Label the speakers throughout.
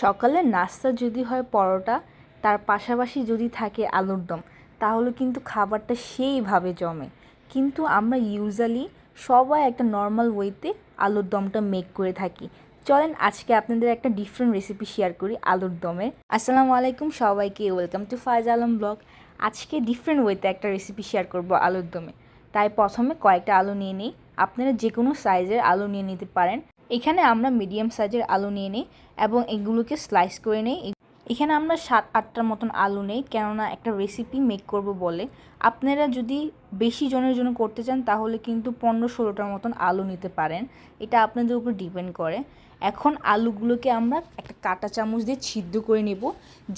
Speaker 1: সকালের নাস্তা যদি হয় পরোটা, তার পাশাপাশি যদি থাকে আলুর দম, তাহলে কিন্তু খাবারটা সেইভাবে জমে। কিন্তু আমরা ইউজুয়ালি সবাই একটা নর্মাল ওয়েতে আলুর দমটা মেক করে থাকি। চলেন আজকে আপনাদের একটা ডিফারেন্ট রেসিপি শেয়ার করি আলুর দমের আসসালামু আলাইকুম সবাইকে welcome to Faiz Alam blog আজকে ডিফারেন্ট ওয়েতে একটা রেসিপি শেয়ার করব আলুর দমে। তাই প্রথমে কয়েকটা আলু নিয়ে নিই। আপনারা যে কোনো সাইজের আলু নিয়ে নিতে পারেন। এখানে আমরা মিডিয়াম সাইজের আলু নিয়ে নিই এবং এগুলোকে স্লাইস করে নিই। এখানে আমরা সাত আটটার মতন আলু নেই, কেননা একটা রেসিপি মেক করব বলে। আপনারা যদি বেশি জনের জন্য করতে চান, তাহলে কিন্তু পনেরো ষোলোটার মতন আলু নিতে পারেন। এটা আপনাদের উপর ডিপেন্ড করে। এখন আলুগুলোকে আমরা একটা কাঁটা চামচ দিয়ে ছিদ্র করে নেব,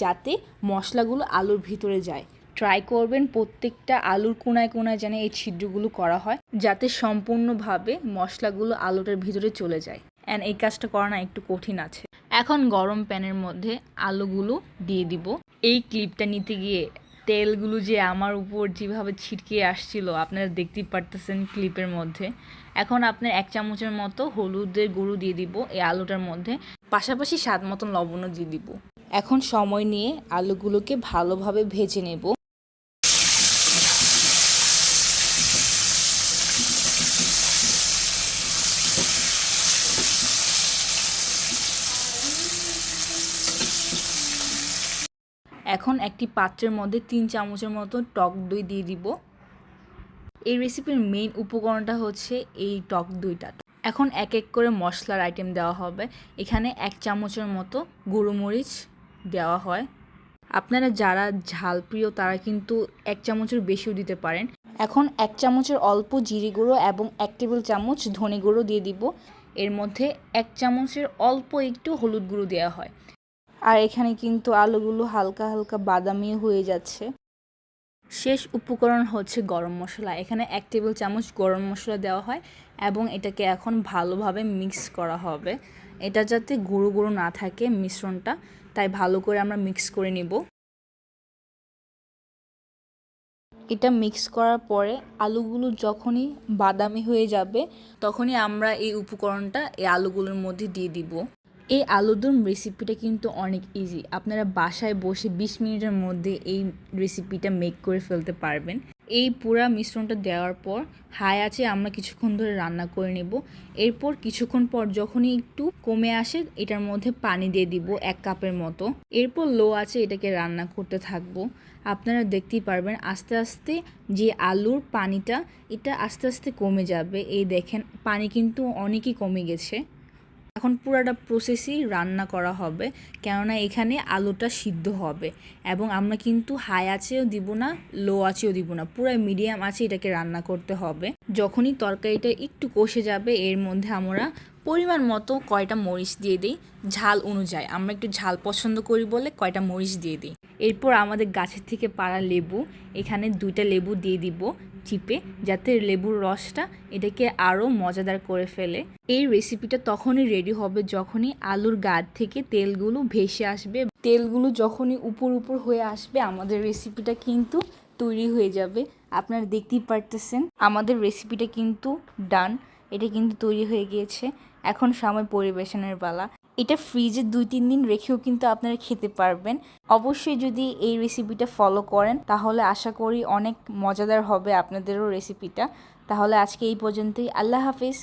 Speaker 1: যাতে মশলাগুলো আলুর ভিতরে যায়। ট্রাই করবেন প্রত্যেকটা আলুর কোনায় কোনায় যেন এই ছিদ্রগুলো করা হয়, যাতে সম্পূর্ণভাবে মশলাগুলো আলুটার ভিতরে চলে যায়। অ্যান্ড এই কাজটা করা না একটু কঠিন আছে। এখন গরম প্যানের মধ্যে আলুগুলো দিয়ে দিব। এই ক্লিপটা নিতে গিয়ে তেলগুলো যে আমার উপর যেভাবে ছিটকে আসছিল, আপনারা দেখতেই পারতেছেন ক্লিপের মধ্যে। এখন আপনার এক চামচের মতো হলুদের গুঁড়ো দিয়ে দিব এই আলুটার মধ্যে। পাশাপাশি স্বাদ মতন লবণও দিয়ে দিব। এখন সময় নিয়ে আলুগুলোকে ভালোভাবে ভেজে নেব। এখন একটি পাত্রের মধ্যে তিন চামচের মতো টক দই দিয়ে দিব। এই রেসিপির মেইন উপকরণটা হচ্ছে এই টক দইটা। এখন এক এক করে মশলার আইটেম দেওয়া হবে। এখানে এক চামচের মতো গুঁড়োমরিচ দেওয়া হয়। আপনারা যারা ঝাল প্রিয়, তারা কিন্তু এক চামচের বেশিও দিতে পারেন। এখন এক চামচের অল্প জিরে গুঁড়ো এবং এক টেবিল চামচ ধনে গুঁড়ো দিয়ে দিব। এর মধ্যে এক চামচের অল্প একটু হলুদ গুঁড়ো দেওয়া হয়। আর এখানে কিন্তু আলুগুলো হালকা হালকা বাদামি হয়ে যাচ্ছে। শেষ উপকরণ হচ্ছে গরম মশলা। এখানে এক টেবিল চামচ গরম মশলা দেওয়া হয় এবং এটাকে এখন ভালোভাবে মিক্স করা হবে। এটা যাতে গুঁড়ো গুঁড়ো না থাকে মিশ্রণটা, তাই ভালো করে আমরা মিক্স করে নিব। এটা মিক্স করার পরে আলুগুলো যখনই বাদামি হয়ে যাবে, তখনই আমরা এই উপকরণটা এই আলুগুলোর মধ্যে দিয়ে দিব। এই আলুদম রেসিপিটা কিন্তু অনেক ইজি আপনারা বাসায় বসে বিশ মিনিটের মধ্যে এই রেসিপিটা মেক করে ফেলতে পারবেন। এই পুরা মিশ্রণটা দেওয়ার পর হাই আছে, আমরা কিছুক্ষণ ধরে রান্না করে নেব। এরপর কিছুক্ষণ পর যখনই একটু কমে আসে, এটার মধ্যে পানি দিয়ে দিব এক কাপের মতো। এরপর লো আছে, এটাকে রান্না করতে থাকব। আপনারা দেখতেই পারবেন আস্তে আস্তে যে আলুর পানিটা, এটা আস্তে আস্তে কমে যাবে। এই দেখেন, পানি কিন্তু অনেকই কমে গেছে। এখন পুরাটা প্রসেসই রান্না করা হবে, কেননা এখানে আলুটা সিদ্ধ হবে এবং আমরা কিন্তু হাই আছেও দিব না লো আছেও দিব না পুরো মিডিয়াম আছে এটাকে রান্না করতে হবে। যখনই তরকারিটা একটু কষে যাবে, এর মধ্যে আমরা পরিমাণ মতো কয়টা মরিচ দিয়ে দিই, ঝাল অনুযায়ী। আমরা একটু ঝাল পছন্দ করি বলে কয়টা মরিচ দিয়ে দিই। এরপর আমাদের গাছের থেকে পাড়া লেবু, এখানে দুইটা লেবু দিয়ে দিব চিপে যাতে লেবুর রসটা এটাকে আরও মজাদার করে ফেলে। এই রেসিপিটা তখনই রেডি হবে যখনই আলুর গা থেকে তেলগুলো ভেসে আসবে। তেলগুলো যখনই উপর উপর হয়ে আসবে, আমাদের রেসিপিটা কিন্তু তৈরি হয়ে যাবে। আপনারা দেখতেই পারতেছেন, আমাদের রেসিপিটা কিন্তু ডান এটা কিন্তু তৈরি হয়ে গিয়েছে। এখন সময় পরিবেশনের পালা। এটা ফ্রিজে দুই, তিন দিন রেখেও কিন্তু আপনারা খেতে পারবেন। অবশ্যই যদি এই রেসিপিটা ফলো করেন, তাহলে আশা করি অনেক মজাদার হবে আপনাদেরও রেসিপিটা তাহলে আজকে এই পর্যন্তই। আল্লাহ হাফিজ।